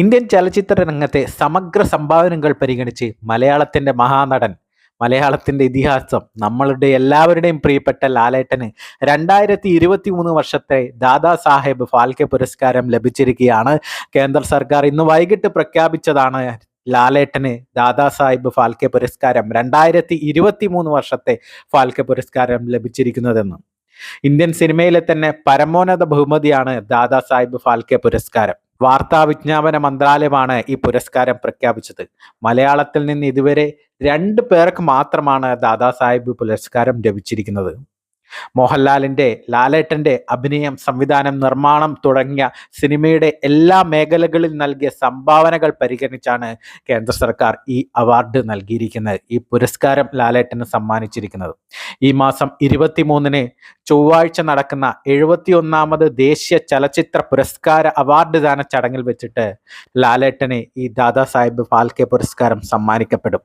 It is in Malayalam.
ഇന്ത്യൻ ചലച്ചിത്ര രംഗത്തെ സമഗ്ര സംഭാവനകൾ പരിഗണിച്ച് മലയാളത്തിന്റെ മഹാനടൻ മലയാളത്തിന്റെ ഇതിഹാസം നമ്മളുടെ എല്ലാവരുടെയും പ്രിയപ്പെട്ട ലാലേട്ടന് രണ്ടായിരത്തി ഇരുപത്തി മൂന്ന് വർഷത്തെ ദാദാ സാഹേബ് ഫാൽക്കെ പുരസ്കാരം ലഭിച്ചിരിക്കുകയാണ്. കേന്ദ്ര സർക്കാർ ഇന്ന് വൈകിട്ട് പ്രഖ്യാപിച്ചതാണ് ലാലേട്ടന് ദാദാ സാഹിബ് ഫാൽക്കെ പുരസ്കാരം രണ്ടായിരത്തി ഇരുപത്തി മൂന്ന് വർഷത്തെ ഫാൽക്കെ പുരസ്കാരം ലഭിച്ചിരിക്കുന്നതെന്ന്. ഇന്ത്യൻ സിനിമയിലെ തന്നെ പരമോന്നത ബഹുമതിയാണ് ദാദാ സാഹിബ് ഫാൽക്കെ പുരസ്കാരം. വാർത്താ വിജ്ഞാപന മന്ത്രാലയമാണ് ഈ പുരസ്കാരം പ്രഖ്യാപിച്ചത്. മലയാളത്തിൽ നിന്ന് ഇതുവരെ രണ്ട് പേർക്ക് മാത്രമാണ് ദാദാസാഹിബ് പുരസ്കാരം ലഭിച്ചിരിക്കുന്നത്. മോഹൻലാലിന്റെ ലാലേട്ടന്റെ അഭിനയം സംവിധാനം നിർമ്മാണം തുടങ്ങിയ സിനിമയുടെ എല്ലാ മേഖലകളിൽ നൽകിയ സംഭാവനകൾ പരിഗണിച്ചാണ് കേന്ദ്ര സർക്കാർ ഈ അവാർഡ് നൽകിയിരിക്കുന്നത്. ഈ പുരസ്കാരം ലാലേട്ടന് സമ്മാനിച്ചിരിക്കുന്നത്. ഈ മാസം ഇരുപത്തിമൂന്നിന് ചൊവ്വാഴ്ച നടക്കുന്ന എഴുപത്തിയൊന്നാമത് ദേശീയ ചലച്ചിത്ര പുരസ്കാര അവാർഡ് ദാന ചടങ്ങിൽ വെച്ചിട്ട് ലാലേട്ടന് ഈ ദാദാ സാഹിബ് ഫാൽക്കെ പുരസ്കാരം സമ്മാനിക്കപ്പെടും.